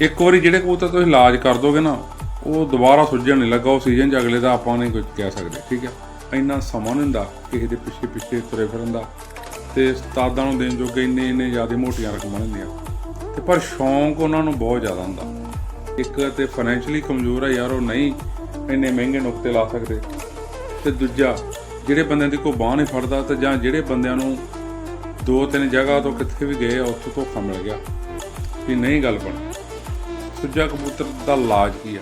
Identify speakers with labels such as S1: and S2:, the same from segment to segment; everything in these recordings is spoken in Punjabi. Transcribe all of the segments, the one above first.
S1: ਇੱਕ ਵਾਰੀ ਜਿਹੜੇ ਕਬੂਤਰ ਤੁਸੀਂ ਇਲਾਜ ਕਰ ਦੋਗੇ ਨਾ, ਉਹ ਦੁਬਾਰਾ ਸੁੱਜਣ ਨਹੀਂ ਲੱਗਾ ਉਹ ਸੀਜ਼ਨ ਚ ਅਗਲੇ ਦਾ ਆਪਾਂ ਨਹੀਂ ਕੁਝ ਕਹਿ ਸਕਦੇ, ਠੀਕ ਹੈ? ਇੰਨਾ ਸਮਾਂ ਨਹੀਂ ਹੁੰਦਾ ਕਿਸੇ ਦੇ ਪਿੱਛੇ ਪਿੱਛੇ ਤੁਰੇ ਫਿਰਨ ਦਾ, ਤੇ ਉਸਤਾਦਾਂ ਨੂੰ ਦੇਣ ਜੋਗੇ ਇੰਨੇ ਇੰਨੇ ਜ਼ਿਆਦਾ ਮੋਟੀਆਂ ਰਕਮਾਂ ਹੁੰਦੀਆਂ। ਤੇ ਪਰ ਸ਼ੌਂਕ ਉਹਨਾਂ ਨੂੰ ਬਹੁਤ ਜ਼ਿਆਦਾ ਹੁੰਦਾ। ਇੱਕ ਤੇ ਫਾਈਨੈਂਸ਼ੀਅਲੀ ਕਮਜ਼ੋਰ ਆ ਯਾਰ, ਉਹ ਨਹੀਂ ਇੰਨੇ ਮਹਿੰਗੇ ਨੁਕਤੇ ਲਾ ਸਕਦੇ। ਤੇ ਦੂਜਾ, ਜਿਹੜੇ ਬੰਦਿਆਂ ਦੀ ਕੋਈ ਬਾਹ ਨਹੀਂ ਫੜਦਾ, ਤੇ ਜਾਂ ਜਿਹੜੇ ਬੰਦਿਆਂ ਨੂੰ ਦੋ ਤਿੰਨ ਜਗ੍ਹਾ ਤੋਂ ਕਿੱਥੇ ਵੀ ਗਏ ਉੱਥੋਂ ਧੋਖਾ ਮਿਲ ਗਿਆ। ਵੀ ਨਹੀਂ ਗੱਲ ਬਣੀ ਸੁੱਜਾ ਕਬੂਤਰ ਦਾ ਇਲਾਜ ਕੀ ਆ?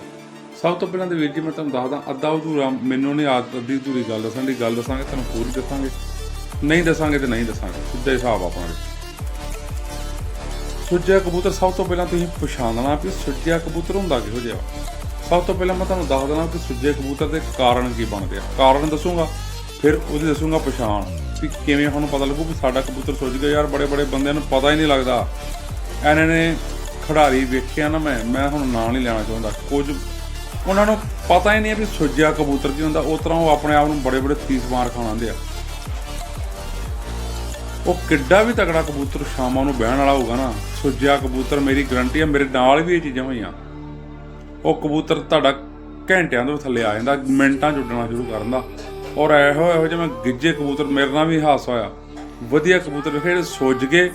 S1: ਸਭ ਤੋਂ ਪਹਿਲਾਂ ਤੇ ਵੀਰ ਜੀ ਮੈਂ ਤੁਹਾਨੂੰ ਦੱਸਦਾ, ਅੱਧਾ ਅਧੂਰਾ ਮੈਨੂੰ ਨਹੀਂ ਆਦਤ ਅੱਧੀ ਅਧੂਰੀ ਗੱਲ ਦੱਸਣ ਦੀ, ਗੱਲ ਦੱਸਾਂਗੇ, ਤੁਹਾਨੂੰ ਪੂਰੀ ਦੱਸਾਂਗੇ। ਨਹੀਂ ਦੱਸਾਂਗੇ ਤੇ ਨਹੀਂ ਦੱਸਾਂਗੇ, ਸਿੱਧਾ ਹਿਸਾਬ ਆ ਆਪਣਾ ਜੀ। ਕਬੂਤਰ ਸਭ ਤੋਂ ਪਹਿਲਾਂ ਤੁਸੀਂ ਪਛਾਣਨਾ ਵੀ ਸੁੱਜਾ ਕਬੂਤਰ ਹੁੰਦਾ ਕਿਹੋ ਜਿਹਾ ਸਭ ਤੋਂ ਪਹਿਲਾਂ ਮੈਂ ਤੁਹਾਨੂੰ ਦੱਸ ਦੇਣਾ ਕਿ ਸੁੱਜੇ ਕਬੂਤਰ ਦੇ ਕਾਰਨ ਕੀ ਬਣਦੇ ਆ। ਕਾਰਨ ਦੱਸੂਗਾ, ਫਿਰ ਉਹਦੀ ਦੱਸੂਗਾ ਪਛਾਣ, ਵੀ ਕਿਵੇਂ ਸਾਨੂੰ ਪਤਾ ਲੱਗੂ ਵੀ ਸਾਡਾ ਕਬੂਤਰ ਸੁੱਜ ਗਿਆ ਯਾਰ ਬੜੇ ਬੜੇ ਬੰਦਿਆਂ ਨੂੰ ਪਤਾ ਹੀ ਨਹੀਂ ਲੱਗਦਾ। ਇਹਨਾਂ ਨੇ ਖਿਡਾਰੀ ਵੇਖਿਆ ਨਾ ਮੈਂ ਮੈਂ ਹੁਣ ਨਾਂ ਨਹੀਂ ਲੈਣਾ ਚਾਹੁੰਦਾ। ਕੁਝ ਉਹਨਾਂ ਨੂੰ ਪਤਾ ਹੀ ਨਹੀਂ ਹੈ ਵੀ ਸੁੱਜਿਆ ਕਬੂਤਰ ਕੀ ਹੁੰਦਾ। ਉਸ ਤਰ੍ਹਾਂ ਉਹ ਆਪਣੇ ਆਪ ਨੂੰ ਬੜੇ ਬੜੇ ਤੀਸ ਮਾਰ ਖਾਣਾਉਂਦੇ ਆ। ਉਹ ਕਿੱਡਾ ਵੀ ਤਕੜਾ ਕਬੂਤਰ ਸ਼ਾਮਾਂ ਨੂੰ ਬਹਿਣ ਵਾਲਾ ਹੋਊਗਾ ਨਾ। ਸੁੱਜਿਆ ਕਬੂਤਰ ਮੇਰੀ ਗਰੰਟੀ ਆ, ਮੇਰੇ ਨਾਲ ਵੀ ਇਹ ਚੀਜ਼ਾਂ ਹੋਈਆਂ। ਉਹ ਕਬੂਤਰ ਤੁਹਾਡਾ ਘੰਟਿਆਂ ਤੋਂ ਥੱਲੇ ਆ ਜਾਂਦਾ, ਮਿੰਟਾਂ 'ਚ ਉੱਡਣਾ ਸ਼ੁਰੂ ਕਰ ਦਿੰਦਾ ਔਰ ਇਹੋ ਇਹੋ ਜਿਹਾ ਮੈਂ ਗਿੱਜੇ ਕਬੂਤਰ, ਮੇਰੇ ਨਾਲ ਵੀ ਹਾਸਾ ਹੋਇਆ। ਵਧੀਆ ਕਬੂਤਰ ਵੇਖੇ ਜਿਹੜੇ ਸੁੱਜ ਗਏ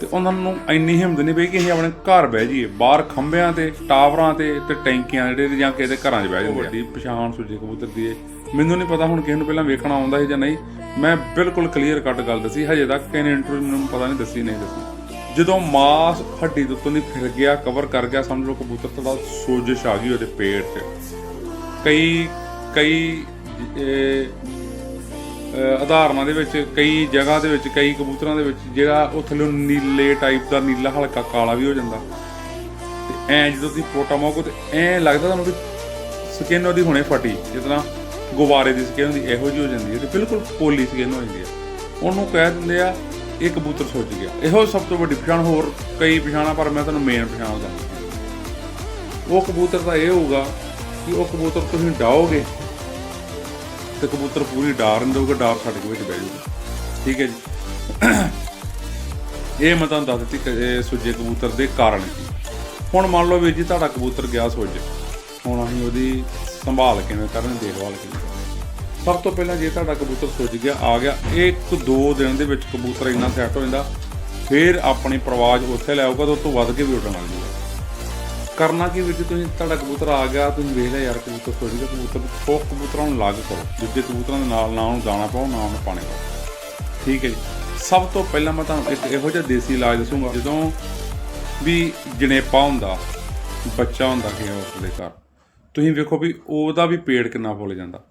S1: ਤੇ ਉਹਨਾਂ ਨੂੰ ਇੰਨੀ ਹਿੰਮਤ ਨਹੀਂ ਪਈ ਕਿ ਅਸੀਂ ਆਪਣੇ ਘਰ ਬਹਿ ਜਾਈਏ ਬਾਹਰ ਖੰਭਿਆਂ ਤੇ ਟਾਵਰਾਂ ਤੇ ਤੇ ਟੈਂਕੀਆਂ ਜਿਹੜੇ ਜਾਂ ਕਿਸੇ ਦੇ ਘਰਾਂ 'ਚ ਬਹਿ ਜਾਂਦੇ ਆ। ਵੱਡੀ ਪਛਾਣ ਸੁੱਜੇ ਕਬੂਤਰ ਦੀ ਏ। ਮੈਨੂੰ ਨਹੀਂ ਪਤਾ ਹੁਣ ਕਿਸੇ ਨੂੰ ਪਹਿਲਾਂ ਵੇਖਣਾ ਆਉਂਦਾ ਸੀ ਜਾਂ ਨਹੀਂ। ਮੈਂ ਬਿਲਕੁਲ ਕਲੀਅਰ ਕੱਟ ਗੱਲ ਦੱਸੀ ਹਜੇ ਤੱਕ ਕਿਸੇ ਇੰਟਰਵਿਊ ਮੈਨੂੰ ਪਤਾ ਨਹੀਂ ਦੱਸੀ ਨਹੀਂ ਦੱਸੀ। ਜਦੋਂ ਮਾਸ ਹੱਡੀ ਦੇ ਉੱਤੋਂ ਨਹੀਂ ਫਿਰ ਗਿਆ ਕਵਰ ਕਰ ਗਿਆ ਸਮਝ ਲਓ ਕਬੂਤਰ ਥੋੜਾ ਸੋਜਸ਼ ਆ ਗਈ ਉਹਦੇ ਪੇਟ 'ਚ। ਕਈ ਕਈ ਆਧਾਰਨਾਂ ਦੇ ਵਿੱਚ, ਕਈ ਜਗ੍ਹਾ ਦੇ ਵਿੱਚ, ਕਈ ਕਬੂਤਰਾਂ ਦੇ ਵਿੱਚ, ਜਿਹੜਾ ਉਹ ਥੱਲੇ ਨੀਲੇ ਟਾਈਪ ਦਾ ਨੀਲਾ ਹਲਕਾ ਕਾਲਾ ਵੀ ਹੋ ਜਾਂਦਾ। ਤੇ ਐ ਜਦੋਂ ਤੁਸੀਂ ਫੋਟੋ ਮਾਕੋ ਤੇ ਐ ਲੱਗਦਾ ਤੁਹਾਨੂੰ ਵੀ ਸਕਿਨ ਉਹਦੀ ਹੁਣੇ ਫਟੀ ਜਿਸ ਤਰ੍ਹਾਂ ਗੁਬਾਰੇ ਦੀ ਸਕਿਨ ਹੁੰਦੀ, ਇਹੋ ਜਿਹੀ ਹੋ ਜਾਂਦੀ ਹੈ। ਤੇ ਬਿਲਕੁਲ ਪੋਲੀ ਸਕਿਨ ਹੋ ਜਾਂਦੀ ਹੈ। ਉਹਨੂੰ ਕਹਿ ਦਿੰਦੇ ਆ, ਇਹ ਕਬੂਤਰ ਸੁੱਜ ਗਿਆ। ਇਹੋ ਸਭ ਤੋਂ ਵੱਡੀ ਪਛਾਣ, ਹੋਰ ਕਈ ਪਛਾਣਾਂ, ਪਰ ਮੈਂ ਤੁਹਾਨੂੰ ਮੇਨ ਪਛਾਣ ਦੱਸਦਾ। ਉਹ ਕਬੂਤਰ ਦਾ ਇਹ ਹੋਊਗਾ ਕਿ ਉਹ ਕਬੂਤਰ ਤੁਸੀਂ ਡਾਓਗੇ ਤੇ ਕਬੂਤਰ ਪੂਰੀ ਡਾਰ ਨਹੀਂ ਦਊਗਾ, ਡਾਰ ਛੱਡ ਕੇ ਵਿੱਚ ਬਹਿ ਜਾਊਗਾ ਠੀਕ ਹੈ ਜੀ। ਇਹ ਮੈਂ ਤੁਹਾਨੂੰ ਦੱਸ ਦਿੱਤੀ ਇਹ ਸੁੱਜੇ ਕਬੂਤਰ ਦੇ ਕਾਰਨ ਕੀ। ਹੁਣ ਮੰਨ ਲਓ ਵੀ ਜੀ, ਤੁਹਾਡਾ ਕਬੂਤਰ ਗਿਆ ਸੁੱਜ। ਹੁਣ ਅਸੀਂ ਉਹਦੀ ਸੰਭਾਲ ਕਿਵੇਂ ਕਰਨੀ, ਦੇਖਭਾਲ ਕਿਵੇਂ ਕਰਨੀ? ਸਭ ਤੋਂ ਪਹਿਲਾਂ ਜੇ ਤੁਹਾਡਾ ਕਬੂਤਰ ਸੁੱਜ ਗਿਆ, ਆ ਗਿਆ, ਇੱਕ ਦੋ ਦਿਨ ਦੇ ਵਿੱਚ ਕਬੂਤਰ ਇੰਨਾ ਸੈੱਟ ਹੋ ਜਾਂਦਾ, ਫਿਰ ਆਪਣੀ ਪ੍ਰਵਾਜ ਉੱਥੇ ਲੈ ਆਊਗਾ ਤਾਂ ਉਸ ਤੋਂ ਵੱਧ ਕੇ ਵੀ ਉੱਡਣ ਲੱਗ ਜਾਊਗਾ ਕਰਨਾ ਕੀ ਜੀ, ਤੁਸੀਂ ਤੁਹਾਡਾ ਕਬੂਤਰ ਆ ਗਿਆ, ਤੁਸੀਂ ਵੇਖ ਲਿਆ ਯਾਰ ਕਬੂਤਰ ਸੁੱਜ ਗਿਆ ਕਬੂਤਰ ਉਹ ਕਬੂਤਰਾਂ ਨੂੰ ਲੱਗ ਕਰੋ, ਦੂਜੇ ਕਬੂਤਰਾਂ ਦੇ ਨਾਲ ਨਾ ਉਹਨੂੰ ਦਾਣਾ ਪਾਓ, ਨਾ ਉਹਨੂੰ ਪਾਣੀ ਪਾਓ। ਠੀਕ ਹੈ ਜੀ। ਸਭ ਤੋਂ ਪਹਿਲਾਂ ਮੈਂ ਤੁਹਾਨੂੰ ਇੱਕ ਇਹੋ ਜਿਹਾ ਦੇਸੀ ਇਲਾਜ ਦੱਸੂਗਾ, ਜਦੋਂ ਵੀ ਜਣੇਪਾ ਹੁੰਦਾ, ਬੱਚਾ ਹੁੰਦਾ ਕਿ ਉਸ ਦੇ ਘਰ, ਤੁਸੀਂ ਵੇਖੋ ਵੀ ਉਹਦਾ ਵੀ ਪੇੜ ਕਿੰਨਾ ਫੁੱਲ ਜਾਂਦਾ।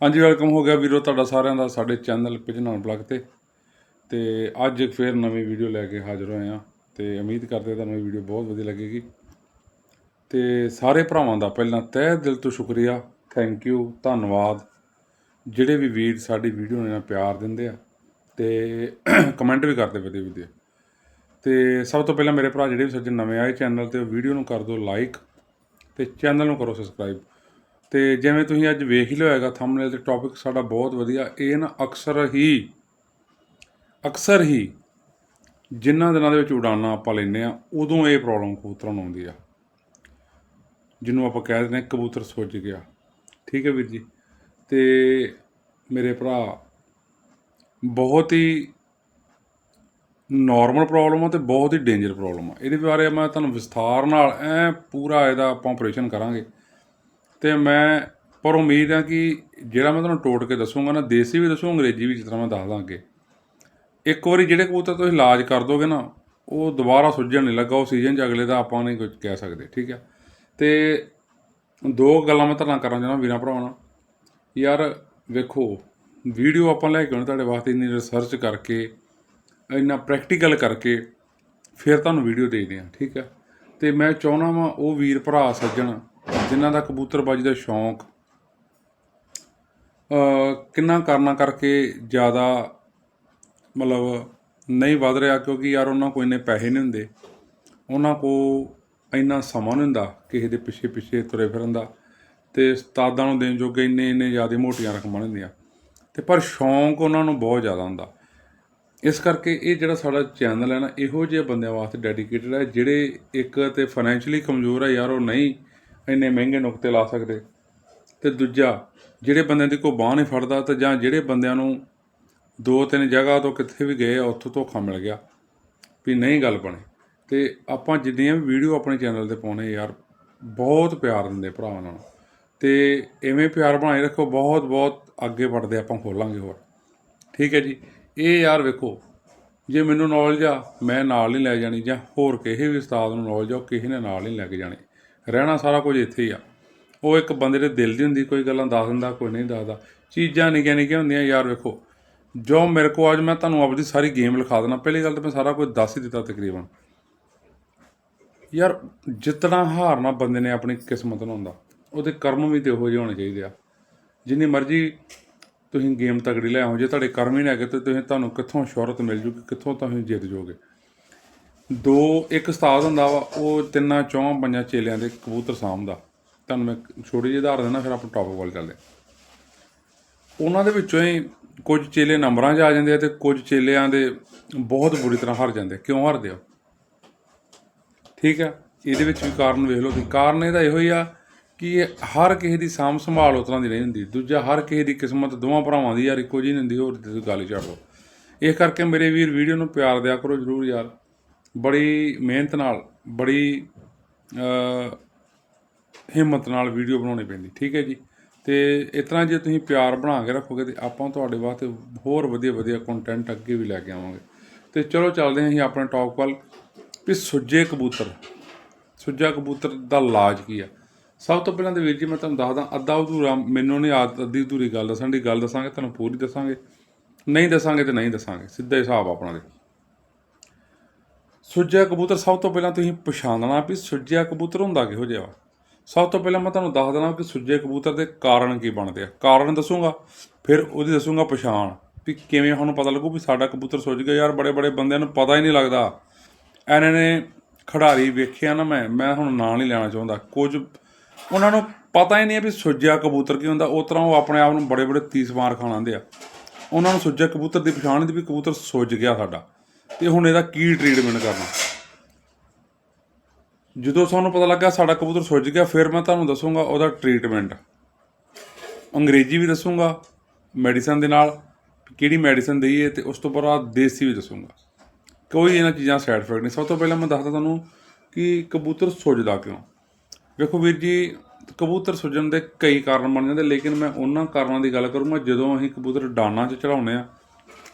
S1: ਹਾਂਜੀ ਵੈਲਕਮ ਹੋ ਗਿਆ ਵੀਰੋ ਤੁਹਾਡਾ ਸਾਰਿਆਂ ਦਾ, ਸਾਡੇ ਚੈਨਲ ਪਿਜਨਲ ਬਲੱਗ ਤੇ। ਤੇ ਅੱਜ ਇੱਕ ਫੇਰ ਨਵੀਂ ਵੀਡੀਓ ਲੈ ਕੇ ਹਾਜ਼ਰ ਹੋਏ ਆ ਤੇ ਉਮੀਦ ਕਰਦੇ ਤੁਹਾਨੂੰ ਇਹ ਵੀਡੀਓ ਬਹੁਤ ਵਧੀਆ ਲੱਗੇਗੀ। ਤੇ ਸਾਰੇ ਭਰਾਵਾਂ ਦਾ ਪਹਿਲਾਂ ਤਹਿ ਦਿਲ ਤੋਂ ਸ਼ੁਕਰੀਆ। ਥੈਂਕ ਯੂ ਧੰਨਵਾਦ। ਜਿਹੜੇ ਵੀ ਵੀਰ ਸਾਡੀ ਵੀਡੀਓ ਨੂੰ ਇੰਨਾ ਪਿਆਰ ਦਿੰਦੇ ਆ ਤੇ ਕਮੈਂਟ ਵੀ ਕਰਦੇ ਵਧੀਆ ਵਧੀਆ ਤੇ ਸਭ ਤੋਂ ਪਹਿਲਾਂ ਮੇਰੇ ਭਰਾ ਜਿਹੜੇ ਵੀ ਸੱਜਣ ਨਵੇਂ ਆਏ ਚੈਨਲ ਤੇ, ਉਹ ਵੀਡੀਓ ਨੂੰ ਕਰ ਦਿਓ ਲਾਈਕ ਤੇ ਚੈਨਲ ਨੂੰ ਕਰੋ ਸਬਸਕ੍ਰਾਈਬ ਤੇ ਜਿਵੇਂ ਤੁਸੀਂ ਅੱਜ ਵੇਖ ਹੀ ਲਿਆ ਹੋਏਗਾ ਥੰਬਨੇਲ ਤੇ ਟੌਪਿਕ ਸਾਡਾ ਬਹੁਤ ਵਧੀਆ। ਇਹ ਨਾ ਅਕਸਰ ਹੀ ਅਕਸਰ ਹੀ ਜਿਨ੍ਹਾਂ ਦਿਨਾਂ ਦੇ ਵਿੱਚ ਉਡਾਨਾਂ ਆਪਾਂ ਲੈਂਦੇ ਆ ਉਦੋਂ ਇਹ ਪ੍ਰੋਬਲਮ ਕਬੂਤਰਾਂ ਨੂੰ ਆਉਂਦੀ ਆ। ਜਿਹਨੂੰ ਆਪਾਂ ਕਹਿ ਦਿੰਦੇ ਹਾਂ ਕਬੂਤਰ ਸੁੱਜ ਗਿਆ। ਠੀਕ ਹੈ ਵੀਰ ਜੀ? ਤੇ ਮੇਰੇ ਭਰਾ, ਬਹੁਤ ਹੀ ਨਾਰਮਲ ਪ੍ਰੋਬਲਮ ਆ ਤੇ ਬਹੁਤ ਹੀ ਡੇਂਜਰ ਪ੍ਰੋਬਲਮ ਆ। ਇਹਦੇ ਬਾਰੇ ਮੈਂ ਤੁਹਾਨੂੰ ਵਿਸਥਾਰ ਨਾਲ ਐ ਪੂਰਾ ਇਹਦਾ ਆਪਾਂ ਆਪਰੇਸ਼ਨ ਕਰਾਂਗੇ। ਤੇ ਮੈਂ ਪਰ ਉਮੀਦ ਹੈ ਕਿ ਜਿਹੜਾ ਮੈਂ ਤੁਹਾਨੂੰ ਟੋਟ ਕੇ ਦੱਸੂਗਾ ਨਾ, ਦੇਸੀ ਵੀ ਦੱਸੂ, ਅੰਗਰੇਜ਼ੀ ਵੀ ਜਿਸ ਤਰ੍ਹਾਂ ਮੈਂ ਦੱਸਦਾ ਅੱਗੇ ਇੱਕ ਵਾਰੀ ਜਿਹੜੇ ਕਬੂਤਰ ਤੁਸੀਂ ਇਲਾਜ ਕਰ ਦੋਗੇ ਨਾ, ਉਹ ਦੁਬਾਰਾ ਸੁੱਜਣ ਨਹੀਂ ਲੱਗਾ ਉਹ ਸੀਜ਼ਨ ਚ ਅਗਲੇ ਦਾ ਆਪਾਂ ਨਹੀਂ ਕੁਝ ਕਹਿ ਸਕਦੇ, ਠੀਕ ਹੈ ਤੇ ਦੋ ਗੱਲਾਂ ਮੈਂ ਤੁਹਾਡੇ ਨਾਲ ਕਰਨਾ ਚਾਹੁੰਦਾ ਵੀਰਾਂ ਭਰਾਵਾਂ ਨਾਲ। ਯਾਰ ਵੇਖੋ, ਵੀਡੀਓ ਆਪਾਂ ਲੈ ਕੇ ਆਉਣੀ ਤੁਹਾਡੇ ਵਾਸਤੇ, ਇੰਨੀ ਰਿਸਰਚ ਕਰਕੇ, ਇੰਨਾ ਪ੍ਰੈਕਟੀਕਲ ਕਰਕੇ, ਫਿਰ ਤੁਹਾਨੂੰ ਵੀਡੀਓ ਦੇਦੇ ਆ ਠੀਕ ਹੈ ਤੇ ਮੈਂ ਚਾਹੁੰਦਾ ਵਾਂ ਉਹ ਵੀਰ ਭਰਾ ਸੱਜਣ, ਜਿਨ੍ਹਾਂ ਦਾ ਕਬੂਤਰਬਾਜੀ ਦਾ ਸ਼ੌਂਕ ਕਿੰਨਾ ਕਰਨਾ ਕਰਕੇ ਜ਼ਿਆਦਾ ਮਤਲਬ ਨਹੀਂ ਵੱਧ ਰਿਹਾ ਕਿਉਂਕਿ ਯਾਰ ਉਹਨਾਂ ਕੋਲ ਇੰਨੇ ਪੈਸੇ ਨਹੀਂ ਹੁੰਦੇ। ਉਹਨਾਂ ਕੋਲ ਇੰਨਾ ਸਮਾਂ ਨਹੀਂ ਹੁੰਦਾ ਕਿਸੇ ਦੇ ਪਿੱਛੇ ਪਿੱਛੇ ਤੁਰੇ ਫਿਰਨ ਦਾ। ਤੇ ਉਸਤਾਦਾਂ ਨੂੰ ਦੇਣ ਜੋਗੇ ਇੰਨੇ ਇੰਨੇ ਜ਼ਿਆਦਾ ਮੋਟੀਆਂ ਰਕਮਾਂ ਨਹੀਂ ਹੁੰਦੀਆਂ। ਤੇ ਪਰ ਸ਼ੌਂਕ ਉਹਨਾਂ ਨੂੰ ਬਹੁਤ ਜ਼ਿਆਦਾ ਹੁੰਦਾ। ਇਸ ਕਰਕੇ ਇਹ ਜਿਹੜਾ ਸਾਡਾ ਚੈਨਲ ਹੈ ਨਾ, ਇਹੋ ਜਿਹੇ ਬੰਦਿਆਂ ਵਾਸਤੇ ਡੈਡੀਕੇਟਡ ਹੈ, ਜਿਹੜੇ ਇੱਕ ਤੇ ਫਾਈਨੈਂਸ਼ੀਅਲੀ ਕਮਜ਼ੋਰ ਹੈ ਯਾਰ, ਉਹ ਨਹੀਂ ਇੰਨੇ ਮਹਿੰਗੇ ਨੁਕਤੇ ਲਾ ਸਕਦੇ। ਤੇ ਦੂਜਾ, ਜਿਹੜੇ ਬੰਦਿਆਂ ਦੀ ਕੋਈ ਬਾਹ ਨਹੀਂ ਫੜਦਾ ਤੇ ਜਾਂ ਜਿਹੜੇ ਬੰਦਿਆਂ ਨੂੰ ਦੋ ਤਿੰਨ ਜਗ੍ਹਾ ਤੋਂ ਕਿੱਥੇ ਵੀ ਗਏ ਆ, ਉੱਥੋਂ ਧੋਖਾ ਮਿਲ ਗਿਆ ਵੀ ਨਹੀਂ ਗੱਲ ਬਣੀ। ਤੇ ਆਪਾਂ ਜਿੰਨੀਆਂ ਵੀ ਵੀਡੀਓ ਆਪਣੇ ਚੈਨਲ ਤੇ ਪਾਉਣੇ ਯਾਰ ਬਹੁਤ ਪਿਆਰ ਦਿੰਦੇ ਭਰਾਵਾਂ ਨਾਲ। ਤੇ ਐਵੇਂ ਪਿਆਰ ਬਣਾਈ ਰੱਖੋ ਬਹੁਤ ਬਹੁਤ ਅੱਗੇ ਵੱਧਦੇ ਆਪਾਂ ਖੋਲਾਂਗੇ ਹੋਰ। ਠੀਕ ਹੈ ਜੀ। ਇਹ ਯਾਰ ਵੇਖੋ ਜੇ ਮੈਨੂੰ ਨੌਲੇਜ ਆ ਮੈਂ ਨਾਲ ਨਹੀਂ ਲੈ ਜਾਣੀ ਜਾਂ ਹੋਰ ਕਿਸੇ ਵੀ ਉਸਤਾਦ ਨੂੰ ਨੌਲੇਜ ਆ ਉਹ ਕਿਸੇ ਨੇ ਨਾਲ ਨਹੀਂ ਲੈ ਕੇ ਜਾਣੀ। ਰਹਿਣਾ ਸਾਰਾ ਕੁਝ ਇੱਥੇ ਹੀ ਆ। ਉਹ ਇੱਕ ਬੰਦੇ ਦੇ ਦਿਲ ਦੀ ਹੁੰਦੀ ਕੋਈ ਗੱਲਾਂ ਦੱਸ ਦਿੰਦਾ ਕੋਈ ਨਹੀਂ ਦੱਸਦਾ। ਚੀਜ਼ਾਂ ਨਿੱਕੀਆਂ ਨਿੱਕੀਆਂ ਹੁੰਦੀਆਂ ਯਾਰ ਵੇਖੋ। ਜੋ ਮੇਰੇ ਕੋਲ ਅੱਜ ਮੈਂ ਤੁਹਾਨੂੰ ਆਪਦੀ ਸਾਰੀ ਗੇਮ ਲਿਖਾ ਦੇਣਾ ਪਹਿਲੀ ਗੱਲ ਤਾਂ ਮੈਂ ਸਾਰਾ ਕੁਝ ਦੱਸ ਹੀ ਦਿੱਤਾ ਤਕਰੀਬਨ। ਯਾਰ ਜਿੱਤਣਾ ਹਾਰਨਾ ਬੰਦੇ ਨੇ ਆਪਣੀ ਕਿਸਮਤ ਨੂੰ ਹੁੰਦਾ, ਉਹਦੇ ਕਰਮ ਵੀ ਤੇ ਉਹੋ ਜਿਹੇ ਹੋਣੇ ਚਾਹੀਦੇ ਆ। ਜਿੰਨੀ ਮਰਜ਼ੀ ਤੁਸੀਂ ਗੇਮ ਤਗੜੀ ਲੈ ਆਓ, ਜੇ ਤੁਹਾਡੇ ਕਰਮ ਹੀ ਨਹੀਂ ਹੈਗੇ ਤੇ ਤੁਸੀਂ ਤੁਹਾਨੂੰ ਕਿੱਥੋਂ ਸ਼ੋਹਰਤ ਮਿਲ ਜੂਗੀ, ਕਿੱਥੋਂ ਤੁਸੀਂ ਜਿੱਤ ਜਾਓਗੇ। ਦੋ, ਇੱਕ ਉਸਤਾਦ ਹੁੰਦਾ ਵਾ, ਉਹ ਤਿੰਨਾਂ ਚੌਂ ਪੰਜਾਂ ਚੇਲਿਆਂ ਦੇ ਕਬੂਤਰ ਸਾਂਭਦਾ। ਤੁਹਾਨੂੰ ਮੈਂ ਛੋਟੀ ਜਿਹੀ ਉਦਾਹਰਨ ਦਿੰਦਾ, ਫਿਰ ਆਪਾਂ ਟੌਪਿਕ ਵੱਲ ਚੱਲਦੇ ਉਹਨਾਂ ਦੇ ਵਿੱਚੋਂ ਹੀ ਕੁਝ ਚੇਲੇ ਨੰਬਰਾਂ 'ਚ ਆ ਜਾਂਦੇ ਆ ਤੇ ਕੁਝ ਚੇਲਿਆਂ ਦੇ ਬਹੁਤ ਬੁਰੀ ਤਰ੍ਹਾਂ ਹਾਰ ਜਾਂਦੇ ਕਿਉਂ ਹਾਰਦੇ ਆ? ਠੀਕ ਆ? ਇਹਦੇ ਵਿੱਚ ਵੀ ਕਾਰਨ ਵੇਖ ਲਓ ਕਿ ਕਾਰਨ ਇਹਦਾ ਇਹੋ ਹੀ ਆ ਕਿ ਇਹ ਹਰ ਕਿਸੇ ਦੀ ਸਾਂਭ ਸੰਭਾਲ ਉਸ ਤਰ੍ਹਾਂ ਦੀ ਨਹੀਂ ਹੁੰਦੀ। ਦੂਜਾ ਹਰ ਕਿਸੇ ਦੀ ਕਿਸਮਤ ਦੋਵਾਂ ਭਰਾਵਾਂ ਦੀ ਯਾਰ ਇੱਕੋ ਜਿਹੀ ਨਹੀਂ ਹੁੰਦੀ, ਹੋਰ ਤੁਸੀਂ ਗੱਲ ਹੀ ਛੱਡ ਦਿਓ। ਇਸ ਕਰਕੇ ਮੇਰੇ ਵੀਰ ਵੀਡੀਓ ਨੂੰ ਪਿਆਰ ਦਿਆ ਕਰੋ ਜਰੂਰ ਯਾਰ। ਬੜੀ ਮਿਹਨਤ ਨਾਲ, ਬੜੀ ਹਿੰਮਤ ਨਾਲ ਵੀਡੀਓ ਬਣਾਉਣੀ ਪੈਂਦੀ। ਠੀਕ ਹੈ ਜੀ? ਤੇ ਇਸ ਤਰ੍ਹਾਂ ਜੇ ਤੁਸੀਂ ਪਿਆਰ ਬਣਾ ਕੇ ਰੱਖੋਗੇ ਤੇ ਆਪਾਂ ਤੁਹਾਡੇ ਵਾਸਤੇ ਹੋਰ ਵਧੀਆ ਵਧੀਆ ਕੰਟੈਂਟ ਅੱਗੇ ਵੀ ਲੈ ਕੇ ਆਵਾਂਗੇ। ਤੇ ਚਲੋ ਚੱਲਦੇ ਹਾਂ ਅਸੀਂ ਆਪਣੇ ਟੌਪ ਵੱਲ ਵੀ ਸੁੱਜੇ ਕਬੂਤਰ। ਸੁੱਜਾ ਕਬੂਤਰ ਦਾ ਇਲਾਜ ਕੀ ਆ? ਸਭ ਤੋਂ ਪਹਿਲਾਂ ਤੇ ਵੀਰ ਜੀ ਮੈਂ ਤੁਹਾਨੂੰ ਦੱਸਦਾ, ਅੱਧਾ ਅਧੂਰਾ ਮੈਨੂੰ ਨਹੀਂ ਆਦਤ, ਅੱਧੀ ਅਧੂਰੀ ਗੱਲ ਦੱਸਣ ਦੀ, ਗੱਲ ਦੱਸਾਂਗੇ, ਤੁਹਾਨੂੰ ਪੂਰੀ ਦੱਸਾਂਗੇ। ਨਹੀਂ ਦੱਸਾਂਗੇ ਤੇ ਨਹੀਂ ਦੱਸਾਂਗੇ, ਸਿੱਧਾ ਹਿਸਾਬ ਆਪਣਾ ਦੇ ਸੁੱਜਿਆ ਕਬੂਤਰ ਸਭ ਤੋਂ ਪਹਿਲਾਂ ਤੁਸੀਂ ਪਛਾਣਨਾ ਵੀ ਸੁੱਜਿਆ ਕਬੂਤਰ ਹੁੰਦਾ ਕਿਹੋ ਜਿਹਾ ਵਾ? ਸਭ ਤੋਂ ਪਹਿਲਾਂ ਮੈਂ ਤੁਹਾਨੂੰ ਦੱਸ ਦੇਣਾ ਕਿ ਸੁੱਜੇ ਕਬੂਤਰ ਦੇ ਕਾਰਨ ਕੀ ਬਣਦੇ ਆ। ਕਾਰਨ ਦੱਸੂਗਾ, ਫਿਰ ਉਹਦੀ ਦੱਸੂਗਾ ਪਛਾਣ ਵੀ ਕਿਵੇਂ ਸਾਨੂੰ ਪਤਾ ਲੱਗੂ ਵੀ ਸਾਡਾ ਕਬੂਤਰ ਸੁੱਜ ਗਿਆ। ਯਾਰ ਬੜੇ ਬੜੇ ਬੰਦਿਆਂ ਨੂੰ ਪਤਾ ਹੀ ਨਹੀਂ ਲੱਗਦਾ। ਐਨੇ ਨੇ ਖਿਡਾਰੀ ਵੇਖਿਆ ਨਾ ਮੈਂ ਮੈਂ ਹੁਣ ਨਾਂ ਨਹੀਂ ਲੈਣਾ ਚਾਹੁੰਦਾ। ਕੁਝ ਉਹਨਾਂ ਨੂੰ ਪਤਾ ਹੀ ਨਹੀਂ ਹੈ ਵੀ ਸੁੱਜਿਆ ਕਬੂਤਰ ਕੀ ਹੁੰਦਾ। ਉਹ ਤਰ੍ਹਾਂ ਉਹ ਆਪਣੇ ਆਪ ਨੂੰ ਬੜੇ ਬੜੇ ਤੀਸ ਮਾਰ ਖਾਣ ਖਾਣਾਂਦੇ ਆ। ਉਹਨਾਂ ਨੂੰ ਸੁੱਜਿਆ ਕਬੂਤਰ ਦੀ ਪਛਾਣ ਨਹੀਂ ਵੀ ਕਬੂਤਰ ਸੁੱਜ ਗਿਆ ਸਾਡਾ। ਤੇ ਹੁਣ ਇਹਦਾ ਕੀ ਟ੍ਰੀਟਮੈਂਟ ਕਰਨਾ? ਜਦੋਂ ਸਾਨੂੰ ਪਤਾ ਲੱਗਾ ਸਾਡਾ ਕਬੂਤਰ ਸੁੱਜ ਗਿਆ, ਫਿਰ ਮੈਂ ਤੁਹਾਨੂੰ ਦੱਸੂਗਾ ਉਹਦਾ ਟ੍ਰੀਟਮੈਂਟ ਅੰਗਰੇਜ਼ੀ ਵੀ ਦੱਸੂਗਾ ਮੈਡੀਸਨ ਦੇ ਨਾਲ ਕਿਹੜੀ ਮੈਡੀਸਨ ਦਈਏ ਤੇ ਉਸ ਤੋਂ ਬਾਅਦ ਦੇਸੀ ਵੀ ਦੱਸੂਗਾ। ਕੋਈ ਇਹਨਾਂ ਚੀਜ਼ਾਂ ਸਾਈਡ ਇਫੈਕਟ ਨਹੀਂ। ਸਭ ਤੋਂ ਪਹਿਲਾਂ ਮੈਂ ਦੱਸਦਾ ਤੁਹਾਨੂੰ ਕਿ ਕਬੂਤਰ ਸੁੱਜਦਾ ਕਿਉਂ? ਵੇਖੋ ਵੀਰ ਜੀ, ਕਬੂਤਰ ਸੁੱਜਣ ਦੇ ਕਈ ਕਾਰਨ ਬਣ ਜਾਂਦੇ, ਲੇਕਿਨ ਮੈਂ ਉਹਨਾਂ ਕਾਰਨਾਂ ਦੀ ਗੱਲ ਕਰੂੰਗਾ ਜਦੋਂ ਅਸੀਂ ਕਬੂਤਰ ਡਾਨਾਂ 'ਚ ਚੜਾਉਂਦੇ ਆ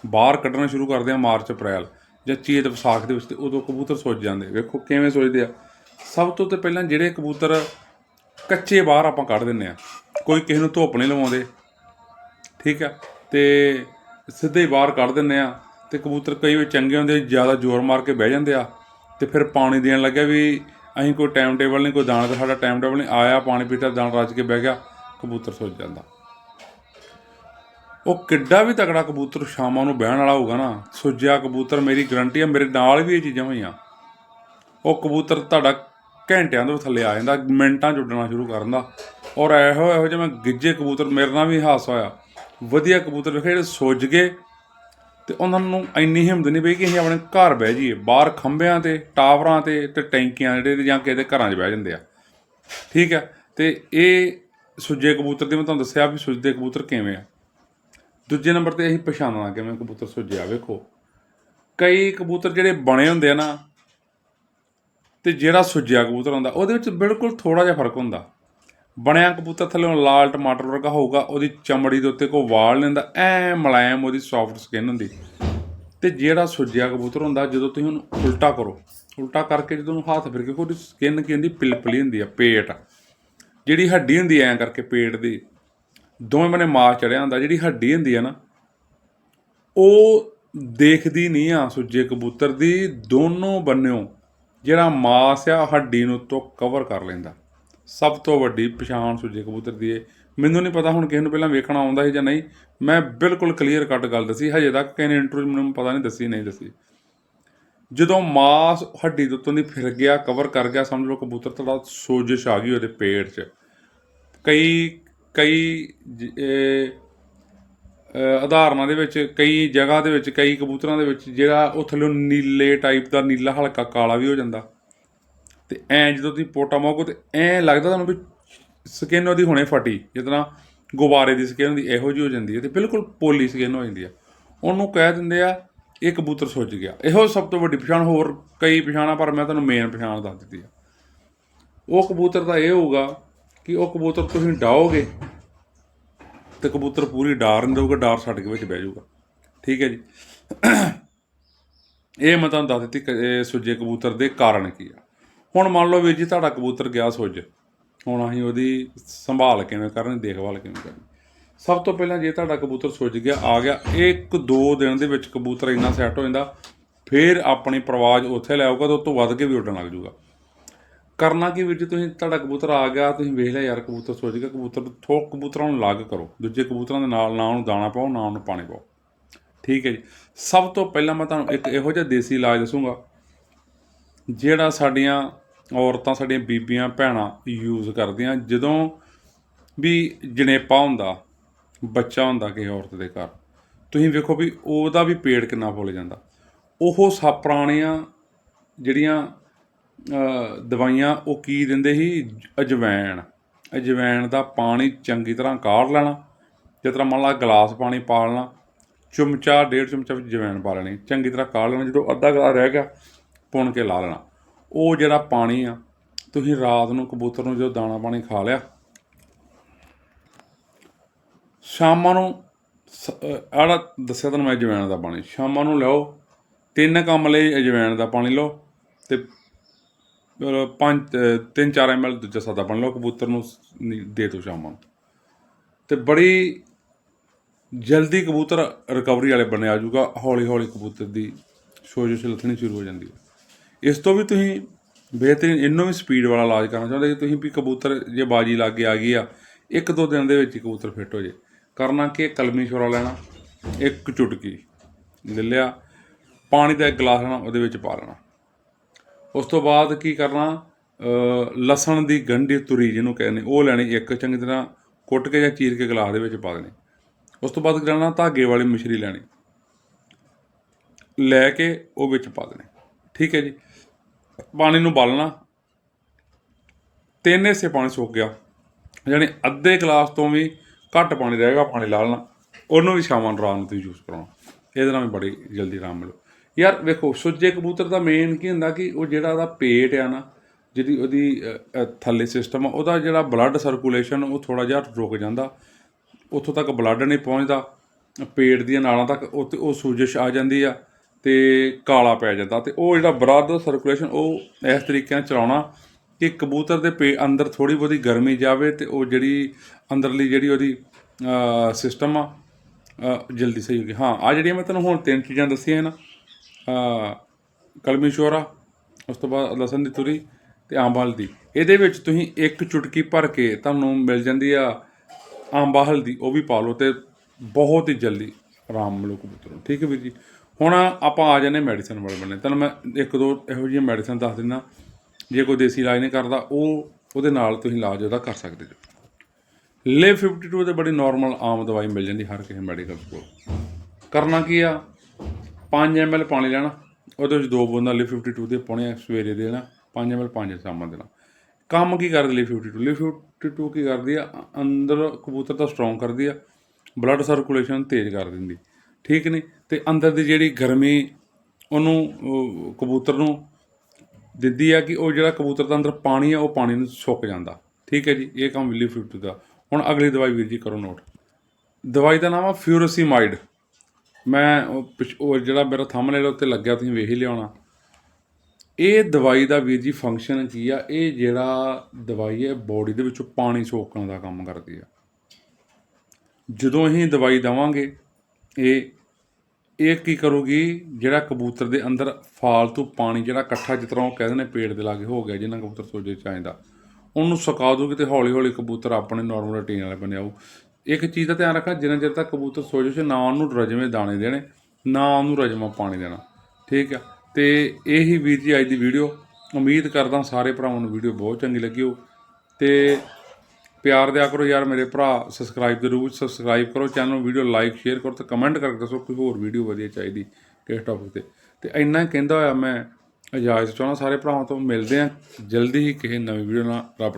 S1: ਬਾਹਰ ਕੱਢਣਾ ਸ਼ੁਰੂ ਕਰਦੇ ਆ ਮਾਰਚ, ਅਪ੍ਰੈਲ ਜਾਂ ਚੇਤ ਵਿਸਾਖ ਦੇ ਵਿੱਚ ਤੇ ਉਦੋਂ ਕਬੂਤਰ ਸੁੱਜ ਜਾਂਦੇ। ਵੇਖੋ ਕਿਵੇਂ ਸੁੱਜਦੇ ਆ। ਸਭ ਤੋਂ ਤੇ ਪਹਿਲਾਂ ਜਿਹੜੇ ਕਬੂਤਰ ਕੱਚੇ ਬਾਹਰ ਆਪਾਂ ਕੱਢ ਦਿੰਨੇ ਆ ਕੋਈ ਕਿਸੇ ਨੂੰ ਧੁੱਪ ਨਹੀਂ ਲਵਾਉਂਦੇ। ਠੀਕ ਆ? ਤੇ ਸਿੱਧੇ ਬਾਹਰ ਕੱਢ ਦਿੰਨੇ ਆ ਤੇ ਕਬੂਤਰ ਕਈ ਵਾਰ ਚੰਗੇ ਹੁੰਦੇ, ਜ਼ਿਆਦਾ ਜ਼ੋਰ ਮਾਰ ਕੇ ਬਹਿ ਜਾਂਦੇ ਆ। ਤੇ ਫਿਰ ਪਾਣੀ ਦੇਣ ਲੱਗਿਆ ਵੀ ਅਸੀਂ ਕੋਈ ਟਾਈਮ ਟੇਬਲ ਨਹੀਂ, ਕੋਈ ਦਾਣਾ ਤਾਂ ਸਾਡਾ ਟਾਈਮ ਟੇਬਲ ਨਹੀਂ। ਆਇਆ, ਪਾਣੀ ਪੀਤਾ ਦਾਣਾ ਰੱਜ ਕੇ ਬਹਿ ਗਿਆ, ਕਬੂਤਰ ਸੁੱਜ ਜਾਂਦਾ। ਉਹ ਕਿੱਡਾ ਵੀ ਤਕੜਾ ਕਬੂਤਰ ਸ਼ਾਮਾਂ ਨੂੰ ਬਹਿਣ ਵਾਲਾ ਹੋਊਗਾ ਨਾ, ਸੁੱਜਿਆ ਕਬੂਤਰ ਮੇਰੀ ਗਰੰਟੀ ਆ, ਮੇਰੇ ਨਾਲ ਵੀ ਇਹ ਚੀਜ਼ਾਂ ਹੋਈਆਂ। ਉਹ ਕਬੂਤਰ ਤੁਹਾਡਾ ਘੰਟਿਆਂ ਤੋਂ ਥੱਲੇ ਆ ਜਾਂਦਾ, ਮਿੰਟਾਂ 'ਚ ਉੱਡਣਾ ਸ਼ੁਰੂ ਕਰਨ ਦਾ। ਔਰ ਇਹੋ ਇਹੋ ਜਿਹੇ ਮੈਂ ਗਿੱਜੇ ਕਬੂਤਰ, ਮੇਰੇ ਨਾਲ ਵੀ ਹਾਸਾ ਹੋਇਆ। ਵਧੀਆ ਕਬੂਤਰ ਵੇਖੇ, ਜਿਹੜੇ ਸੁੱਜ ਗਏ, ਤੇ ਉਹਨਾਂ ਨੂੰ ਇੰਨੀ ਹਿੰਮਤ ਨਹੀਂ ਪਈ ਕਿ ਅਸੀਂ ਆਪਣੇ ਘਰ ਬਹਿ ਜਾਈਏ। ਬਾਹਰ ਖੰਭਿਆਂ ਤੇ, ਟਾਵਰਾਂ ਤੇ ਤੇ ਟੈਂਕੀਆਂ ਜਿਹੜੇ ਜਾਂ ਕਿਸੇ ਦੇ ਘਰਾਂ 'ਚ ਬਹਿ ਜਾਂਦੇ ਆ। ਠੀਕ ਹੈ ਤੇ ਇਹ ਸੁੱਜੇ ਕਬੂਤਰ ਦੀ ਮੈਂ ਤੁਹਾਨੂੰ ਦੱਸਿਆ ਵੀ ਸੁੱਜਦੇ ਕਬੂਤਰ ਕਿਵੇਂ ਆ। ਦੂਜੇ ਨੰਬਰ ਤੇ ਅਸੀਂ ਪਛਾਣਨਾ ਕਿਵੇਂ ਕਬੂਤਰ ਸੁੱਜਿਆ, ਵੇਖੋ। ਕਈ ਕਬੂਤਰ ਜਿਹੜੇ ਬਣੇ ਹੁੰਦੇ ਆ ਨਾ ਤੇ ਜਿਹੜਾ ਸੁੱਜਿਆ ਕਬੂਤਰ ਹੁੰਦਾ, ਉਹਦੇ ਵਿੱਚ ਬਿਲਕੁਲ ਥੋੜਾ ਜਿਹਾ ਫ਼ਰਕ ਹੁੰਦਾ। ਬਣਿਆ ਕਬੂਤਰ ਥੱਲੇ ਲਾਲ ਟਮਾਟਰ ਵਰਗਾ ਹੋਊਗਾ, ਉਹਦੀ ਚਮੜੀ ਦੇ ਉੱਤੇ ਕੋਈ ਵਾਲ ਨਹੀਂ ਐ ਮੁਲਾਇਮ ਉਹਦੀ ਸੌਫਟ ਸਕਿਨ ਹੁੰਦੀ। ਤੇ ਜਿਹੜਾ ਸੁੱਜਿਆ ਕਬੂਤਰ ਹੁੰਦਾ, ਜਦੋਂ ਤੁਸੀਂ ਉਹਨੂੰ ਉਲਟਾ ਕਰੋ, ਉਲਟਾ ਕਰਕੇ ਜਦੋਂ ਉਹਨੂੰ ਹੱਥ ਫਿਰ ਕੇ ਉਹਦੀ ਸਕਿਨ ਕੀ ਹੁੰਦੀ, ਪਿਲਪਲੀ ਹੁੰਦੀ ਆ, ਪੇਟ। ਜਿਹੜੀ ਹੱਡੀ ਹੁੰਦੀ ਐ ਕਰਕੇ ਪੇਟ ਦੀ, ਦੋਵੇਂ ਬੰਨੇ ਮਾਸ ਚੜਿਆ ਹੁੰਦਾ, ਜਿਹੜੀ ਹੱਡੀ ਹੁੰਦੀ ਆ ਨਾ, ਉਹ ਦੇਖਦੀ ਨਹੀਂ ਆ ਸੁੱਜੇ ਕਬੂਤਰ ਦੀ, ਦੋਨੋਂ ਬੰਨਿਓ ਜਿਹੜਾ ਮਾਸ ਆ ਹੱਡੀ ਨੂੰ ਤੋਂ ਕਵਰ ਕਰ ਲੈਂਦਾ। ਸਭ ਤੋਂ ਵੱਡੀ ਪਛਾਣ ਸੁੱਜੇ ਕਬੂਤਰ ਦੀ ਇਹ ਮੈਨੂੰ ਨਹੀਂ ਪਤਾ ਹੁਣ ਕਿਸੇ ਨੂੰ ਪਹਿਲਾਂ ਵੇਖਣਾ ਆਉਂਦਾ ਸੀ ਜਾਂ ਨਹੀਂ। ਮੈਂ ਬਿਲਕੁਲ ਕਲੀਅਰ ਕੱਟ ਗੱਲ ਦੱਸੀ। ਹਜੇ ਤੱਕ ਕਿਸੇ ਨੇ ਇੰਟਰਵਿਊ ਮੈਨੂੰ ਪਤਾ ਨਹੀਂ ਦੱਸੀ ਨਹੀਂ ਦੱਸੀ। ਜਦੋਂ ਮਾਸ ਹੱਡੀ ਦੇ ਉੱਤੋਂ ਦੀ ਫਿਰ ਗਿਆ ਕਵਰ ਕਰ ਗਿਆ, ਸਮਝ ਲਓ ਕਬੂਤਰ ਤੁਹਾਡਾ ਸੋਜਸ਼ ਆ ਗਈ ਉਹਦੇ ਪੇਟ 'ਚ। ਕਈ ਕਈ ਜ- ਉਦਾਹਰਨਾਂ ਦੇ ਵਿੱਚ, ਕਈ ਜਗ੍ਹਾ ਦੇ ਵਿੱਚ, ਕਈ ਕਬੂਤਰਾਂ ਦੇ ਵਿੱਚ, ਜਿਹੜਾ ਉਹ ਥੱਲੇ ਨੀਲੇ ਟਾਈਪ ਦਾ ਨੀਲਾ ਹਲਕਾ ਕਾਲਾ ਵੀ ਹੋ ਜਾਂਦਾ। ਤੇ ਐ ਜਦੋਂ ਤੁਸੀਂ ਪੋਟਾ ਮਾਰੋ ਤੇ ਐ ਲੱਗਦਾ ਤੁਹਾਨੂੰ ਵੀ ਸਕਿਨ ਉਹਦੀ ਹੁਣੇ ਫਟੀ ਜਿੱਦਾਂ ਗੁਬਾਰੇ ਦੀ ਸਕਿਨ ਹੁੰਦੀ, ਇਹੋ ਜਿਹੀ ਹੋ ਜਾਂਦੀ ਹੈ ਤੇ ਬਿਲਕੁਲ ਪੋਲੀ ਸਕਿਨ ਹੋ ਜਾਂਦੀ ਆ ਉਹਨੂੰ ਕਹਿ ਦਿੰਦੇ ਆ, ਇਹ ਕਬੂਤਰ ਸੁੱਜ ਗਿਆ। ਇਹੋ ਸਭ ਤੋਂ ਵੱਡੀ ਪਛਾਣ, ਹੋਰ ਕਈ ਪਛਾਣਾਂ, ਪਰ ਮੈਂ ਤੁਹਾਨੂੰ ਮੇਨ ਪਛਾਣ ਦੱਸ ਦਿੱਤੀ ਆ। ਉਹ ਕਬੂਤਰ ਦਾ ਇਹ ਹੋਊਗਾ ਕਿ ਉਹ ਕਬੂਤਰ ਤੁਸੀਂ ਡਾਓਗੇ ਤੇ ਕਬੂਤਰ ਪੂਰੀ ਡਾਰ ਨਹੀਂ ਦੇਊਗਾ, ਡਾਰ ਛੱਡ ਕੇ ਵਿੱਚ ਬਹਿ ਜਾਊਗਾ। ਠੀਕ ਹੈ ਜੀ। ਇਹ ਮੈਂ ਤੁਹਾਨੂੰ ਦੱਸ ਦਿੱਤੀ ਕਿ, ਇਹ ਸੁੱਜੇ ਕਬੂਤਰ ਦੇ ਕਾਰਨ ਕੀ ਆ। ਹੁਣ ਮੰਨ ਲਓ ਵੀਰ ਜੀ, ਤੁਹਾਡਾ ਕਬੂਤਰ ਗਿਆ ਸੁੱਜ। ਹੁਣ ਅਸੀਂ ਉਹਦੀ ਸੰਭਾਲ ਕਿਵੇਂ ਕਰਨੀ, ਦੇਖਭਾਲ ਕਿਵੇਂ ਕਰਨੀ। ਸਭ ਤੋਂ ਪਹਿਲਾਂ ਜੇ ਤੁਹਾਡਾ ਕਬੂਤਰ ਸੁੱਜ ਗਿਆ, ਆ ਗਿਆ, ਇੱਕ ਦੋ ਦਿਨ ਦੇ ਵਿੱਚ ਕਬੂਤਰ ਇੰਨਾ ਸੈੱਟ ਹੋ ਜਾਂਦਾ, ਫਿਰ ਆਪਣੀ ਪ੍ਰਵਾਜ ਉੱਥੇ ਲੈ ਆਊਗਾ ਤੇ ਉਸ ਤੋਂ ਵੱਧ ਕੇ ਵੀ ਉੱਡਣ ਲੱਗ ਜਾਊਗਾ। ਕਰਨਾ ਕੀ ਵੀਰ ਜੀ? ਤੁਸੀਂ ਤੁਹਾਡਾ ਕਬੂਤਰ ਆ ਗਿਆ, ਤੁਸੀਂ ਵੇਖ ਲਿਆ ਯਾਰ ਕਬੂਤਰ, ਸੋਚ ਗਿਆ ਕਬੂਤਰ ਥੋਕ ਕਬੂਤਰਾਂ ਨੂੰ ਅਲੱਗ ਕਰੋ। ਦੂਜੇ ਕਬੂਤਰਾਂ ਦੇ ਨਾਲ ਨਾ ਉਹਨੂੰ ਦਾਣਾ ਪਾਓ, ਨਾ ਉਹਨੂੰ ਪਾਣੀ ਪਾਓ। ਠੀਕ ਹੈ ਜੀ। ਸਭ ਤੋਂ ਪਹਿਲਾਂ ਮੈਂ ਤੁਹਾਨੂੰ ਇੱਕ ਇਹੋ ਜਿਹਾ ਦੇਸੀ ਇਲਾਜ ਦੱਸੂਗਾ, ਜਿਹੜਾ ਸਾਡੀਆਂ ਔਰਤਾਂ, ਸਾਡੀਆਂ ਬੀਬੀਆਂ, ਭੈਣਾਂ ਯੂਜ਼ ਕਰਦੀਆਂ। ਜਦੋਂ ਵੀ ਜਣੇਪਾ ਹੁੰਦਾ, ਬੱਚਾ ਹੁੰਦਾ ਕਿਸੇ ਔਰਤ ਦੇ ਘਰ, ਤੁਸੀਂ ਵੇਖੋ ਵੀ ਉਹਦਾ ਵੀ ਪੇਟ ਕਿੰਨਾ ਫੁੱਲ ਜਾਂਦਾ। ਉਹ ਸਭ ਪੁਰਾਣੀਆਂ ਜਿਹੜੀਆਂ ਦਵਾਈਆਂ, ਉਹ ਕੀ ਦਿੰਦੇ ਸੀ? ਅਜਵੈਣ। ਅਜਵੈਣ ਦਾ ਪਾਣੀ ਚੰਗੀ ਤਰ੍ਹਾਂ ਕਾੜ ਲੈਣਾ। ਜਿਸ ਤਰ੍ਹਾਂ ਮੰਨ ਲਾ ਗਲਾਸ ਪਾਣੀ ਪਾ ਲੈਣਾ। ਚਮਚਾ, ਡੇਢ ਚਮਚਾ ਵਿੱਚ ਜਵੈਣ ਪਾ ਲੈਣੀ। ਚੰਗੀ ਤਰ੍ਹਾਂ ਕਾੜ ਲੈਣਾ। ਜਦੋਂ ਅੱਧਾ ਗਲਾਸ ਰਹਿ ਗਿਆ ਪੁਣ ਕੇ ਲਾ ਲੈਣਾ। ਉਹ ਜਿਹੜਾ ਪਾਣੀ ਆ, ਤੁਸੀਂ ਰਾਤ ਨੂੰ ਕਬੂਤਰ ਨੂੰ ਜਦੋਂ ਦਾਣਾ ਪਾਣੀ ਖਾ ਲਿਆ, ਸ਼ਾਮਾਂ ਨੂੰ ਆੜਾ ਦੱਸਿਆ ਤੁਹਾਨੂੰ ਮੈਂ ਅਜਵੈਣ ਦਾ ਪਾਣੀ, ਸ਼ਾਮਾਂ ਨੂੰ ਲਓ ਤਿੰਨ ਕਮਲੇ ਅਜਵੈਣ ਦਾ ਪਾਣੀ ਲਓ ਤੇ ਪੰਜ, ਅਹ, ਤਿੰਨ ਚਾਰ ਐਮਐਲ ਦੂਜਾ ਸਾਦਾ ਬਣ ਲਓ, ਕਬੂਤਰ ਨੂੰ ਨੀ- ਦੇ ਦਿਓ ਸ਼ਾਮਾਂ ਨੂੰ। ਤੇ ਬੜੀ ਜਲਦੀ ਕਬੂਤਰ ਰਿਕਵਰੀ ਵਾਲੇ ਬਣੇ ਆ ਜਾਊਗਾ ਹੌਲੀ ਹੌਲੀ ਕਬੂਤਰ ਦੀ ਸੋਜਸ਼ ਲੱਥਣੀ ਸ਼ੁਰੂ ਹੋ ਜਾਂਦੀ ਹੈ। ਇਸ ਤੋਂ ਵੀ ਤੁਸੀਂ ਬਿਹਤਰੀਨ, ਇਹਨੂੰ ਵੀ ਸਪੀਡ ਵਾਲਾ ਇਲਾਜ ਕਰਨਾ ਚਾਹੁੰਦੇ ਜੇ ਤੁਸੀਂ ਵੀ ਕਬੂਤਰ ਜੇ ਬਾਜੀ ਲੱਗ ਕੇ ਆ ਗਈ ਆ, ਇੱਕ ਦੋ ਦਿਨ ਦੇ ਵਿੱਚ ਹੀ ਕਬੂਤਰ ਫਿੱਟ ਹੋ ਜੇ। ਕਰਨਾ ਕਿ ਕਲਮੀ ਛੋਰਾ ਲੈਣਾ, ਇੱਕ ਚੁਟਕੀ ਲੈ ਲਿਆ, ਪਾਣੀ ਦਾ ਇੱਕ ਗਲਾਸ ਲੈਣਾ, ਉਹਦੇ ਵਿੱਚ ਪਾ ਲੈਣਾ। ਉਸ ਤੋਂ ਬਾਅਦ ਕੀ ਕਰਨਾ? ਲਸਣ ਦੀ ਗੰਢੀ ਤੁਰੀ ਜਿਹਨੂੰ ਕਹਿੰਦੇ ਉਹ ਲੈਣੀ ਇੱਕ ਚੰਗੀ ਤਰ੍ਹਾਂ ਕੁੱਟ ਕੇ ਜਾਂ ਚੀਰ ਕੇ ਗਲਾਸ ਦੇ ਵਿੱਚ ਪਾ ਦੇਣੀ। ਉਸ ਤੋਂ ਬਾਅਦ ਕੀ ਕਰਨਾ? ਧਾਗੇ ਵਾਲੀ ਮਿਸ਼ਰੀ ਲੈਣੀ। ਲੈ ਕੇ ਉਹ ਵਿੱਚ ਪਾ ਦੇਣੀ। ਠੀਕ ਹੈ ਜੀ। ਪਾਣੀ ਨੂੰ ਬਾਲਣਾ। ਤਿੰਨ ਹਿੱਸੇ ਪਾਣੀ ਸੁੱਕ ਗਿਆ। ਯਾਨੀ ਅੱਧੇ ਗਲਾਸ ਤੋਂ ਵੀ ਘੱਟ ਪਾਣੀ ਰਹੇਗਾ ਪਾਣੀ ਲਾ ਲੈਣਾ। ਉਹਨੂੰ ਵੀ ਸ਼ਾਮਾਂ ਨੂੰ ਰਾਤ ਨੂੰ ਤੁਸੀਂ ਯੂਜ਼ ਕਰਾਉਣਾ ਇਹਦੇ ਨਾਲ ਵੀ ਬੜੀ ਜਲਦੀ ਆਰਾਮ ਮਿਲੂ। ਯਾਰ ਵੇਖੋ, ਸੁੱਜੇ ਕਬੂਤਰ ਦਾ ਮੇਨ ਕੀ ਹੁੰਦਾ ਕਿ ਉਹ ਜਿਹੜਾ ਉਹਦਾ ਪੇਟ ਆ ਨਾ, ਜਿਹਦੀ ਉਹਦੀ ਥੱਲੇ ਸਿਸਟਮ ਆ, ਉਹਦਾ ਜਿਹੜਾ ਬਲੱਡ ਸਰਕੂਲੇਸ਼ਨ ਉਹ ਥੋੜਾ ਜਿਹਾ ਰੁਕ ਜਾਂਦਾ। ਉੱਥੋਂ ਤੱਕ ਬਲੱਡ ਨਹੀਂ ਪਹੁੰਚਦਾ, ਪੇਟ ਦੀਆਂ ਨਾਲਾਂ ਤੱਕ ਉੱਤੇ ਉਹ ਸੂਜਿਸ਼ ਆ ਜਾਂਦੀ ਆ ਤੇ ਕਾਲਾ ਪੈ ਜਾਂਦਾ। ਤੇ ਉਹ ਜਿਹੜਾ ਬਲੱਡ ਸਰਕੂਲੇਸ਼ਨ ਉਹ ਇਸ ਤਰੀਕੇ ਨਾਲ ਚਲਾਉਣਾ ਕਿ ਕਬੂਤਰ ਦੇ ਪੇ, ਅੰਦਰ ਥੋੜੀ ਬਹੁਤੀ ਗਰਮੀ ਜਾਵੇ ਤੇ ਉਹ ਜਿਹੜੀ ਅੰਦਰਲੀ ਜਿਹੜੀ ਉਹਦੀ ਸਿਸਟਮ ਆ ਜਲਦੀ ਸਹੀ ਹੋ ਗਈ ਹਾਂ ਆ ਜਿਹੜੀਆਂ ਮੈਂ ਤੁਹਾਨੂੰ ਹੁਣ ਤਿੰਨ ਚੀਜ਼ਾਂ ਦੱਸੀਆਂ ਨਾ ਕਲਮੀ ਸ਼ੋਰਾ ਉਸ ਤੋਂ ਬਾਅਦ ਲਸਣ ਦੀ ਤੁਰੀ ਤੇ ਅੰਬ ਹਲਦੀ ਇਹਦੇ ਵਿੱਚ ਤੁਸੀਂ ਇੱਕ ਚੁਟਕੀ ਭਰ ਕੇ ਤੁਹਾਨੂੰ ਮਿਲ ਜਾਂਦੀ ਆ ਅੰਬਾ ਹਲਦੀ ਉਹ ਵੀ ਪਾ ਲਓ ਤੇ ਬਹੁਤ ਹੀ ਜਲਦੀ ਆਰਾਮ ਮਿਲੂ ਕਬੂਤਰ ਨੂੰ ਠੀਕ ਹੈ ਵੀਰ ਜੀ? ਹੁਣ ਆਪਾਂ ਆ ਜਾਂਦੇ ਮੈਡੀਸਨ ਵਾਲੇ ਬੰਨੇ। ਤੁਹਾਨੂੰ ਮੈਂ ਇੱਕ ਦੋ ਇਹੋ ਜਿਹੀਆਂ ਮੈਡੀਸਨ ਦੱਸ ਦਿੰਦਾ। ਜੇ ਕੋਈ ਦੇਸੀ ਇਲਾਜ ਨਹੀਂ ਕਰਦਾ, ਉਹ ਉਹਦੇ ਨਾਲ ਤੁਸੀਂ ਇਲਾਜ ਉਹਦਾ ਕਰ ਸਕਦੇ ਜੋ ਲਿਵ 52 ਤੇ ਬੜੀ ਨਾਰਮਲ ਆਮ ਦਵਾਈ ਮਿਲ ਜਾਂਦੀ ਹਰ ਕਿਸੇ ਮੈਡੀਕਲ ਕੋਲ। ਕਰਨਾ ਕੀ ਆ? 5 ml ਪਾਣੀ ਲੈਣਾ, ਉਹਦੇ ਵਿੱਚ ਦੋ ਬੂੰਦਾਂ ਲਿਵ 52 ਦੇ ਪਾਉਣੇ ਆ ਸਵੇਰੇ ਦੇਣਾ 5 ml 5 ਸ਼ਾਮਾਂ ਦੇਣਾ। ਕੰਮ ਕੀ ਕਰਦੀ ਲਿਵ 52 ਲਿਵ 52 ਕੀ ਕਰਦੀ ਆ? ਅੰਦਰ ਕਬੂਤਰ ਤਾਂ ਸਟਰੋਂਗ ਕਰਦੀ ਆ ਬਲੱਡ ਸਰਕੂਲੇਸ਼ਨ ਤੇਜ਼ ਕਰ ਦਿੰਦੀ। ਠੀਕ ਨਹੀਂ ਤੇ ਅੰਦਰ ਦੀ ਜਿਹੜੀ ਗਰਮੀ ਉਹਨੂੰ ਕਬੂਤਰ ਨੂੰ ਦਿੰਦੀ ਆ ਕਿ ਉਹ ਜਿਹੜਾ ਕਬੂਤਰ ਦਾ ਅੰਦਰ ਪਾਣੀ ਆ, ਉਹ ਪਾਣੀ ਨੂੰ ਸੁੱਕ ਜਾਂਦਾ। ਠੀਕ ਹੈ ਜੀ? ਇਹ ਕੰਮ ਲਿਵ 52 ਦਾ। ਹੁਣ ਅਗਲੀ ਦਵਾਈ ਵੀਰ ਜੀ ਕਰੋ ਨੋਟ। ਦਵਾਈ ਦਾ ਨਾਮ ਆ ਫਿਊਰੋਸੀਮਾਈਡ। ਮੈਂ ਉਹ ਪਿਛ- ਉਹ ਜਿਹੜਾ ਮੇਰਾ ਥੰਬਨੇਲ ਉੱਤੇ ਲੱਗਿਆ, ਤੁਸੀਂ ਵੇਖ ਹੀ ਲਿਆਉਣਾ ਇਹ ਦਵਾਈ ਦਾ ਵੀਰ ਜੀ ਫੰਕਸ਼ਨ ਕੀ ਆ? ਇਹ ਜਿਹੜਾ ਦਵਾਈ ਹੈ ਬੋਡੀ ਦੇ ਵਿੱਚੋਂ ਪਾਣੀ ਸੋਕਣ ਦਾ ਕੰਮ ਕਰਦੀ ਆ। ਜਦੋਂ ਅਸੀਂ ਦਵਾਈ ਦਵਾਂਗੇ, ਇਹ ਇਹ ਕੀ ਕਰੂਗੀ? ਜਿਹੜਾ ਕਬੂਤਰ ਦੇ ਅੰਦਰ ਫਾਲਤੂ ਪਾਣੀ ਜਿਹੜਾ ਇਕੱਠਾ ਜਿਸ ਤਰ੍ਹਾਂ ਉਹ ਕਹਿੰਦੇ ਨੇ ਪੇਟ ਦੇ ਲਾਗੇ ਹੋ ਗਿਆ, ਜਿੰਨਾ ਕਬੂਤਰ ਸੋਜੇ ਚਾਹੀਦਾ ਉਹਨੂੰ ਸੁਕਾ ਦੂਗੀ ਤੇ ਹੌਲੀ ਹੌਲੀ ਕਬੂਤਰ ਆਪਣੇ ਨਾਰਮਲ ਰੂਟੀਨ ਵਾਲੇ ਬਣੇ ਆਊ ਇੱਕ ਚੀਜ਼ ਦਾ ਧਿਆਨ ਰੱਖਣਾ, ਜਿੰਨਾ ਚਿਰ ਤੱਕ ਕਬੂਤਰ ਸੋਜੇ ਚ ਨਾ ਉਹਨੂੰ ਰਜਵੇਂ ਦਾਣੇ ਦੇਣੇ, ਨਾ ਉਹਨੂੰ ਰਜਮਾ ਪਾਣੀ ਦੇਣਾ, ਠੀਕ ਆ? ਤੇ ਇਹੀ ਵੀਰ ਜੀ ਅੱਜ ਦੀ ਵੀਡੀਓ। ਉਮੀਦ ਕਰਦਾ ਸਾਰੇ ਭਰਾਵਾਂ ਨੂੰ ਵੀਡੀਓ ਬਹੁਤ ਚੰਗੀ ਲੱਗੀ ਹੋ ਤੇ ਪਿਆਰ ਦਿਆ ਕਰੋ ਯਾਰ ਮੇਰੇ ਭਰਾ ਸਬਸਕ੍ਰਾਈਬ ਜ਼ਰੂਰ ਸਬਸਕ੍ਰਾਈਬ ਕਰੋ ਚੈਨਲ ਨੂੰ, ਵੀਡੀਓ ਲਾਈਕ ਸ਼ੇਅਰ ਕਰੋ ਤੇ ਕਮੈਂਟ ਕਰਕੇ ਦੱਸੋ ਕੋਈ ਹੋਰ ਵੀਡੀਓ ਵਧੀਆ ਚਾਹੀਦੀ ਕਿਸ ਟੌਪਿਕ ਤੇ। ਤੇ ਇੰਨਾ ਹੀ ਕਹਿੰਦਾ ਹੋਇਆ ਮੈਂ, ਇਜਾਜ਼ਤ ਚਾਹੁੰਦਾ ਸਾਰੇ ਭਰਾਵਾਂ ਤੋਂ, ਮਿਲਦੇ ਆ ਜਲਦੀ ਹੀ ਕਿਸੇ ਨਵੀਂ ਵੀਡੀਓ ਨਾਲ, ਰੱਬ